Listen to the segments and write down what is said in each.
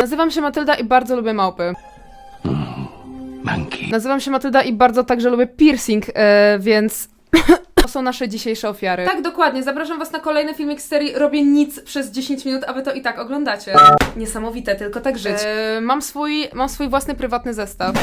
Nazywam się Matylda i bardzo lubię małpy. Monkey. Nazywam się Matylda i bardzo także lubię piercing, e, więc to są nasze dzisiejsze ofiary. Tak, dokładnie. Zapraszam Was na kolejny filmik z serii Robię nic przez 10 minut, a Wy to i tak oglądacie. Niesamowite, tylko tak żyć. E, mam, swój, mam swój własny prywatny zestaw.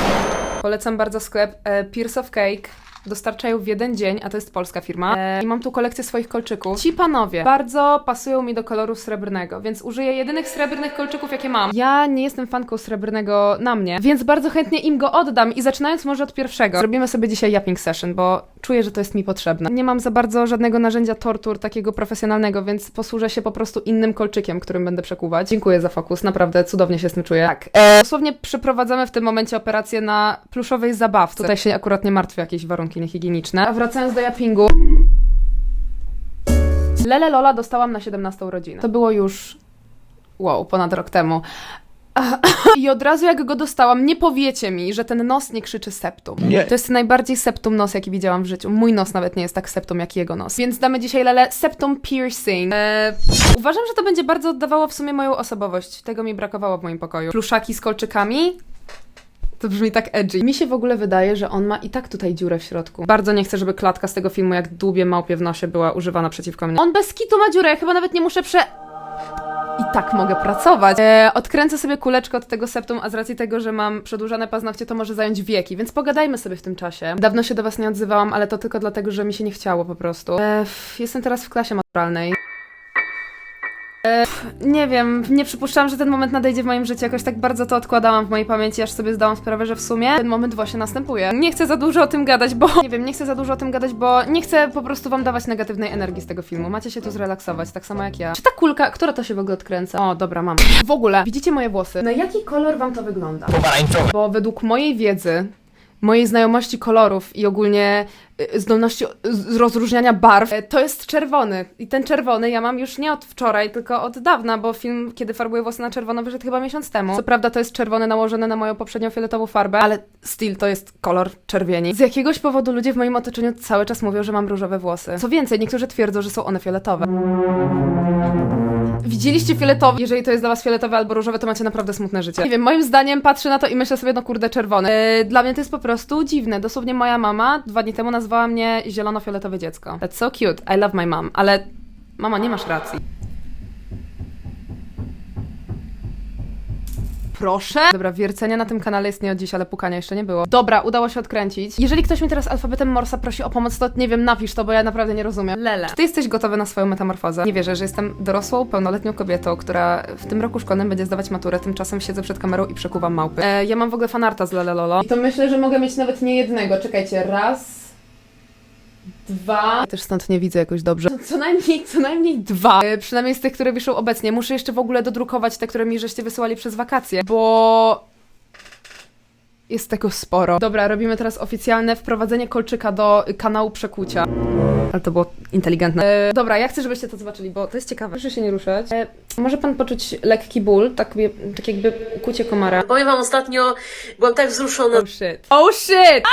Polecam bardzo sklep e, Pierce of Cake. Dostarczają w jeden dzień, a to jest polska firma. E, I mam tu kolekcję swoich kolczyków. Ci panowie bardzo pasują mi do koloru srebrnego, więc użyję jedynych srebrnych kolczyków, jakie mam. Ja nie jestem fanką srebrnego na mnie, więc bardzo chętnie im go oddam. I zaczynając może od pierwszego. Zrobimy sobie dzisiaj yapping session, bo czuję, że to jest mi potrzebne. Nie mam za bardzo żadnego narzędzia tortur takiego profesjonalnego, więc posłużę się po prostu innym kolczykiem, którym będę przekuwać. Dziękuję za fokus, naprawdę cudownie się z tym czuję. Tak. E, dosłownie przeprowadzamy w tym momencie operację na pluszowej zabawce. Tutaj się akurat nie martwię o jakieś warunki niehigieniczne. A wracając do yappingu. Lele Lola dostałam na 17 urodziny. To było już wow, ponad rok temu. I od razu jak go dostałam, nie powiecie mi, że ten nos nie krzyczy septum. Nie. To jest najbardziej septum nos, jaki widziałam w życiu. Mój nos nawet nie jest tak septum jak jego nos. Więc damy dzisiaj Lele septum piercing. Eee, uważam, że to będzie bardzo oddawało w sumie moją osobowość. Tego mi brakowało w moim pokoju. Pluszaki z kolczykami. To brzmi tak edgy. Mi się w ogóle wydaje, że on ma i tak tutaj dziurę w środku. Bardzo nie chcę, żeby klatka z tego filmu, jak dłubie małpie w nosie, była używana przeciwko mnie. On bez kitu ma dziurę, ja chyba nawet nie muszę prze... I tak mogę pracować. E, odkręcę sobie kuleczkę od tego septum, a z racji tego, że mam przedłużane paznokcie, to może zająć wieki, więc pogadajmy sobie w tym czasie. Dawno się do Was nie odzywałam, ale to tylko dlatego, że mi się nie chciało po prostu. E, jestem teraz w klasie maturalnej. E, nie wiem, nie przypuszczałam, że ten moment nadejdzie w moim życiu. Jakoś tak bardzo to odkładałam w mojej pamięci, aż sobie zdałam sprawę, że w sumie ten moment właśnie następuje. Nie chcę za dużo o tym gadać, bo nie wiem, nie chcę za dużo o tym gadać, bo nie chcę po prostu wam dawać negatywnej energii z tego filmu. Macie się tu zrelaksować, tak samo jak ja. Czy ta kulka, która to się w ogóle odkręca? O, dobra, mam. W ogóle, widzicie moje włosy? Na jaki kolor wam to wygląda? Pomarańczowy. Bo według mojej wiedzy, mojej znajomości kolorów i ogólnie y, zdolności z rozróżniania barw, y, to jest czerwony. I ten czerwony ja mam już nie od wczoraj, tylko od dawna, bo film, kiedy farbuję włosy na czerwono, wyszedł chyba miesiąc temu. Co prawda to jest czerwony nałożony na moją poprzednią fioletową farbę, ale still to jest kolor czerwieni. Z jakiegoś powodu ludzie w moim otoczeniu cały czas mówią, że mam różowe włosy. Co więcej, niektórzy twierdzą, że są one fioletowe. Widzieliście fioletowy? Jeżeli to jest dla was fioletowe albo różowe, to macie naprawdę smutne życie. Nie wiem, moim zdaniem patrzę na to i myślę sobie, no kurde, czerwony. Yy, dla mnie to jest po prostu dziwne. Dosłownie moja mama dwa dni temu nazwała mnie zielono-fioletowe dziecko. That's so cute. I love my mom. Ale mama, nie masz racji. Proszę. Dobra, wiercenia na tym kanale jest nie od dziś, ale pukania jeszcze nie było. Dobra, udało się odkręcić. Jeżeli ktoś mnie teraz alfabetem Morsa prosi o pomoc, to nie wiem, napisz to, bo ja naprawdę nie rozumiem. Lele. Czy ty jesteś gotowy na swoją metamorfozę? Nie wierzę, że jestem dorosłą, pełnoletnią kobietą, która w tym roku szkolnym będzie zdawać maturę, tymczasem siedzę przed kamerą i przekuwam małpy. E, ja mam w ogóle fanarta z Lele Lolo. I to myślę, że mogę mieć nawet nie jednego. Czekajcie, raz... Dwa. Też stąd nie widzę jakoś dobrze. Co najmniej, co najmniej dwa. E, przynajmniej z tych, które wiszą obecnie. Muszę jeszcze w ogóle dodrukować te, które mi żeście wysyłali przez wakacje, bo jest tego sporo. Dobra, robimy teraz oficjalne wprowadzenie kolczyka do kanału przekucia. Ale to było inteligentne. E, dobra, ja chcę, żebyście to zobaczyli, bo to jest ciekawe. Proszę się nie ruszać. E, może pan poczuć lekki ból, tak, tak jakby kucie komara. Powiem wam, ostatnio byłam tak wzruszona. Oh shit. Oh shit!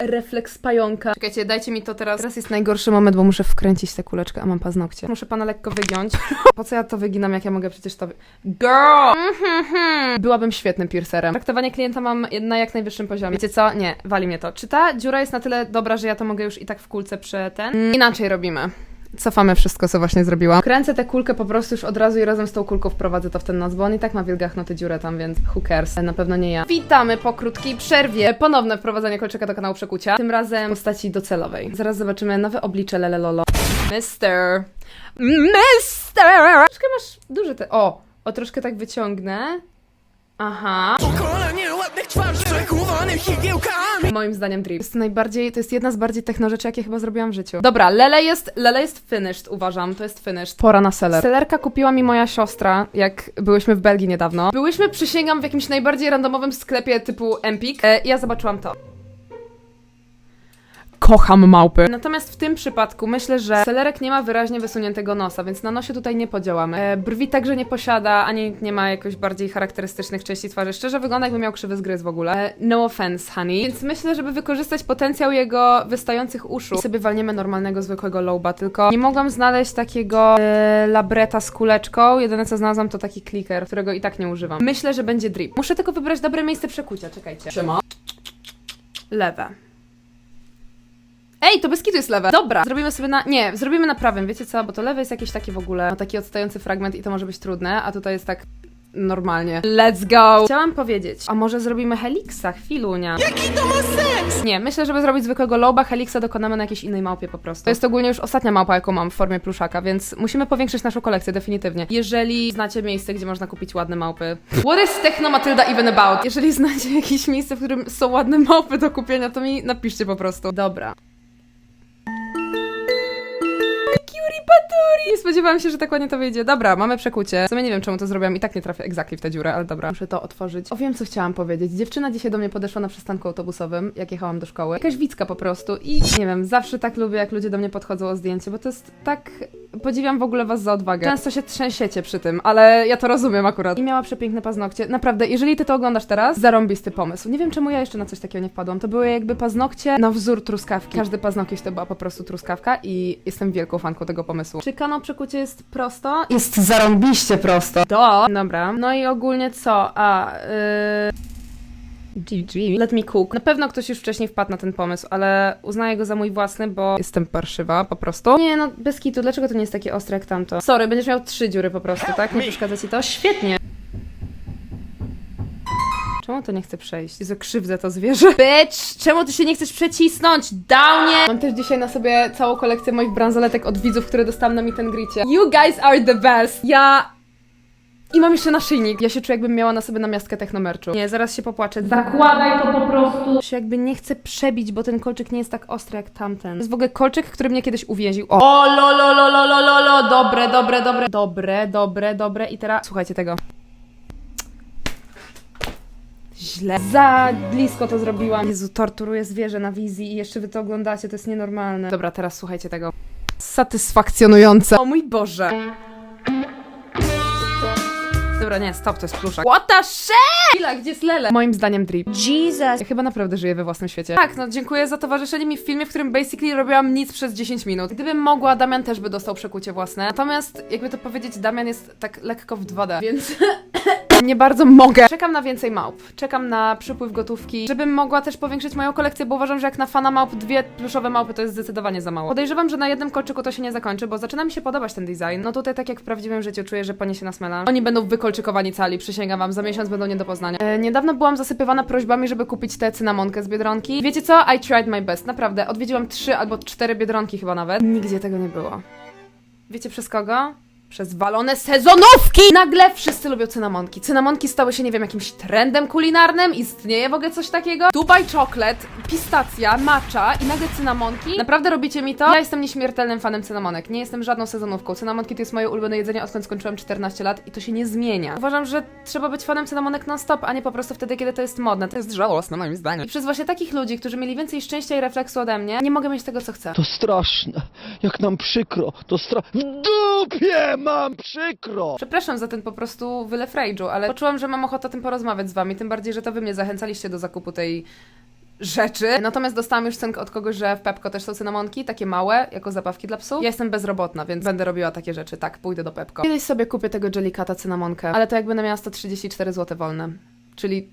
Refleks pająka. Czekajcie, dajcie mi to teraz. Teraz jest najgorszy moment, bo muszę wkręcić tę kuleczkę, a mam paznokcie. Muszę pana lekko wygiąć. Po co ja to wyginam, jak ja mogę przecież to... Wy... Girl! Mhm. Byłabym świetnym piercerem. Traktowanie klienta mam na jak najwyższym poziomie. Wiecie co? Nie, wali mnie to. Czy ta dziura jest na tyle dobra, że ja to mogę już i tak w kulce prze ten? Mm, Inaczej robimy. Cofamy wszystko, co właśnie zrobiłam. Kręcę tę kulkę po prostu już od razu i razem z tą kulką wprowadzę to w ten nos, bo on i tak ma wilgachną tę dziurę tam, więc cares? Na pewno nie ja. Witamy po krótkiej przerwie. Ponowne wprowadzenie kolczyka do kanału Przekucia. Tym razem w postaci docelowej. Zaraz zobaczymy nowe oblicze Lele Lolo. Mister. Mister! Troszkę masz duży te... O! O, troszkę tak wyciągnę. Aha. Pokolenie ładnych twarzy przekuwanych igiełkami Moim zdaniem Drip. Jest to najbardziej, to jest jedna z bardziej techno rzeczy, jakie chyba zrobiłam w życiu. Dobra, Lele jest, Lele jest finished, uważam. To jest finished. Pora na seller. Sellerka kupiła mi moja siostra, jak byłyśmy w Belgii niedawno. Byłyśmy, przysięgam, w jakimś najbardziej randomowym sklepie typu Empik. E, i ja zobaczyłam to. Kocham małpy. Natomiast w tym przypadku myślę, że Selerek nie ma wyraźnie wysuniętego nosa, więc na nosie tutaj nie podziałamy. E, brwi także nie posiada, ani nie ma jakoś bardziej charakterystycznych części twarzy. Szczerze wygląda jakby miał krzywy zgryz w ogóle. E, no offense, honey. Więc myślę, żeby wykorzystać potencjał jego wystających uszu i sobie walniemy normalnego, zwykłego loba, tylko nie mogłam znaleźć takiego e, labreta z kuleczką. Jedyne co znalazłam to taki clicker, którego i tak nie używam. Myślę, że będzie drip. Muszę tylko wybrać dobre miejsce przekucia, czekajcie. Trzyma. Lewe. Ej, to bez kitu jest lewe. Dobra, zrobimy sobie na... Nie, zrobimy na prawym, wiecie co? Bo to lewe jest jakieś takie w ogóle, ma taki odstający fragment i to może być trudne, a tutaj jest tak normalnie. Let's go! Chciałam powiedzieć, a może zrobimy helixa, chwilunia. Jaki to ma sens? Nie, myślę, żeby zrobić zwykłego loba, helixa dokonamy na jakiejś innej małpie po prostu. To jest ogólnie już ostatnia małpa, jaką mam w formie pluszaka, więc musimy powiększyć naszą kolekcję, definitywnie. Jeżeli znacie miejsce, gdzie można kupić ładne małpy. What is Techno Matilda even about? Jeżeli znacie jakieś miejsce, w którym są ładne małpy do kupienia, to mi napiszcie po prostu. Dobra. Paturi! Nie spodziewałam się, że tak ładnie to wyjdzie. Dobra, mamy przekucie. W sumie nie wiem, czemu to zrobiłam. I tak nie trafię exactly w tę dziurę, ale dobra. Muszę to otworzyć. O, wiem, co chciałam powiedzieć. Dziewczyna dzisiaj do mnie podeszła na przystanku autobusowym, jak jechałam do szkoły. Jakaś wicka po prostu. I nie wiem, zawsze tak lubię, jak ludzie do mnie podchodzą o zdjęcie, bo to jest tak... Podziwiam w ogóle was za odwagę. Często się trzęsiecie przy tym, ale ja to rozumiem akurat. I miała przepiękne paznokcie. Naprawdę, jeżeli ty to oglądasz teraz, zarąbisty pomysł. Nie wiem, czemu ja jeszcze na coś takiego nie wpadłam. To były jakby paznokcie na wzór truskawki. Każdy paznokieć to była po prostu truskawka i jestem wielką fanką tego pomysłu. Czy kanał przekucie jest prosto? Jest zarąbiście prosto. Do. Dobra. No i ogólnie co? A, yy... GG. Let me cook. Na pewno ktoś już wcześniej wpadł na ten pomysł, ale uznaję go za mój własny, bo jestem parszywa po prostu. Nie no, bez kitu, dlaczego to nie jest takie ostre jak tamto? Sorry, będziesz miał trzy dziury po prostu, tak? Nie przeszkadza ci to? Świetnie. Czemu to nie chce przejść? Jezu, krzywdzę to zwierzę. Bitch! Czemu ty się nie chcesz przecisnąć? Downie! Mam też dzisiaj na sobie całą kolekcję moich bransoletek od widzów, które dostałam na meet and greetie. You guys are the best! Ja... I mam jeszcze naszyjnik. Ja się czuję, jakbym miała na sobie namiastkę technomerczu. Nie, zaraz się popłaczę. Zakładaj to po prostu. Się jakby nie chcę przebić, bo ten kolczyk nie jest tak ostry jak tamten. To jest w ogóle kolczyk, który mnie kiedyś uwięził. O, o lo, lo, lo, lo, lo, lo, lo. Dobre, dobre, dobre. Dobre, dobre, dobre. I teraz słuchajcie tego. Źle. Za blisko to zrobiłam. Jezu, torturuję zwierzę na wizji i jeszcze wy to oglądacie, to jest nienormalne. Dobra, teraz słuchajcie tego. Satysfakcjonujące. O mój Boże. Dobra, nie, stop, to jest pluszak. What the shit? Chwila, gdzie jest Lele? Moim zdaniem drip. Jesus. Ja chyba naprawdę żyję we własnym świecie. Tak, no dziękuję za towarzyszenie mi w filmie, w którym basically robiłam nic przez 10 minut. Gdybym mogła, Damian też by dostał przekucie własne. Natomiast, jakby to powiedzieć, Damian jest tak lekko w 2D, więc... Nie bardzo mogę. Czekam na więcej małp. Czekam na przypływ gotówki, żebym mogła też powiększyć moją kolekcję, bo uważam, że jak na fana małp dwie pluszowe małpy to jest zdecydowanie za mało. Podejrzewam, że na jednym kolczyku to się nie zakończy, bo zaczyna mi się podobać ten design. No tutaj tak jak w prawdziwym życiu czuję, że poniesie na smela. Oni będą wykolczykowani cali, przysięgam wam, za miesiąc będą nie do poznania. E, niedawno byłam zasypywana prośbami, żeby kupić tę cynamonkę z Biedronki. Wiecie co? I tried my best. Naprawdę. Odwiedziłam trzy albo cztery Biedronki chyba nawet. Nigdzie tego nie było. Wiecie przez kogo? Przez walone sezonówki! Nagle wszyscy lubią cynamonki. Cynamonki stały się, nie wiem, jakimś trendem kulinarnym. Istnieje w ogóle coś takiego? Dubai Chocolate, pistacja, matcha i nagle cynamonki. Naprawdę robicie mi to? Ja jestem nieśmiertelnym fanem cynamonek. Nie jestem żadną sezonówką. Cynamonki to jest moje ulubione jedzenie, odkąd skończyłam 14 lat i to się nie zmienia. Uważam, że trzeba być fanem cynamonek non-stop, a nie po prostu wtedy, kiedy to jest modne. To jest żałosne moim zdaniem. I przez właśnie takich ludzi, którzy mieli więcej szczęścia i refleksu ode mnie, nie mogę mieć tego, co chcę. To straszne, jak nam przykro, to stra... W dupie mam przykro! Przepraszam za ten po prostu wylew rage'u, ale poczułam, że mam ochotę o tym porozmawiać z wami, tym bardziej, że to wy mnie zachęcaliście do zakupu tej rzeczy. Natomiast dostałam już cynk od kogoś, że w Pepko też są cynamonki, takie małe, jako zabawki dla psów. Ja jestem bezrobotna, więc będę robiła takie rzeczy. Tak, pójdę do Pepko. Kiedyś sobie kupię tego Jellicata cynamonkę, ale to jak będę miała 134 zł wolne. Czyli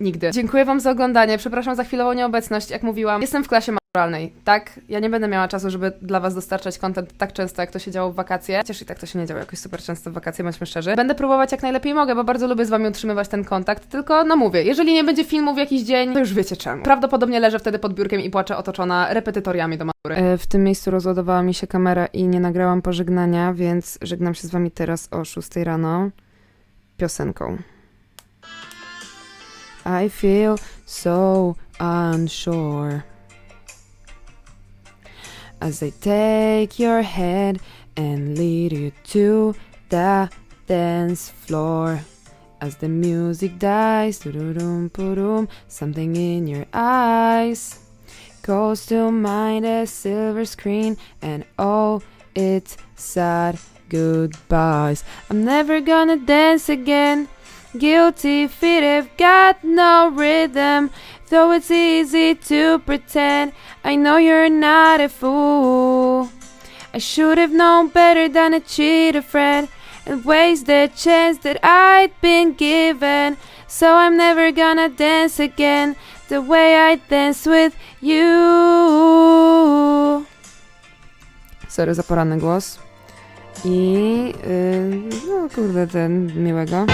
nigdy. Dziękuję wam za oglądanie, przepraszam za chwilową nieobecność, jak mówiłam. Jestem w klasie maturalnej, tak? Ja nie będę miała czasu, żeby dla was dostarczać content tak często, jak to się działo w wakacje. Chociaż i tak to się nie działo jakoś super często w wakacje, bądźmy szczerzy. Będę próbować jak najlepiej mogę, bo bardzo lubię z wami utrzymywać ten kontakt, tylko no mówię, jeżeli nie będzie filmu w jakiś dzień, to już wiecie czemu. Prawdopodobnie leżę wtedy pod biurkiem i płaczę otoczona repetytoriami do matury. E, w tym miejscu rozładowała mi się kamera i nie nagrałam pożegnania, więc żegnam się z wami teraz o 6 rano piosenką. I feel so unsure as I take your head and lead you to the dance floor. As the music dies, something in your eyes goes to mind a silver screen and all its sad goodbyes. I'm never gonna dance again. Guilty feet have got no rhythm, though it's easy to pretend. I know you're not a fool. I should have known better than to cheat a friend and waste the chance that I'd been given. So I'm never gonna dance again the way I danced with you. Sorry za poranny głos. I yy, no kurde, ten miłego.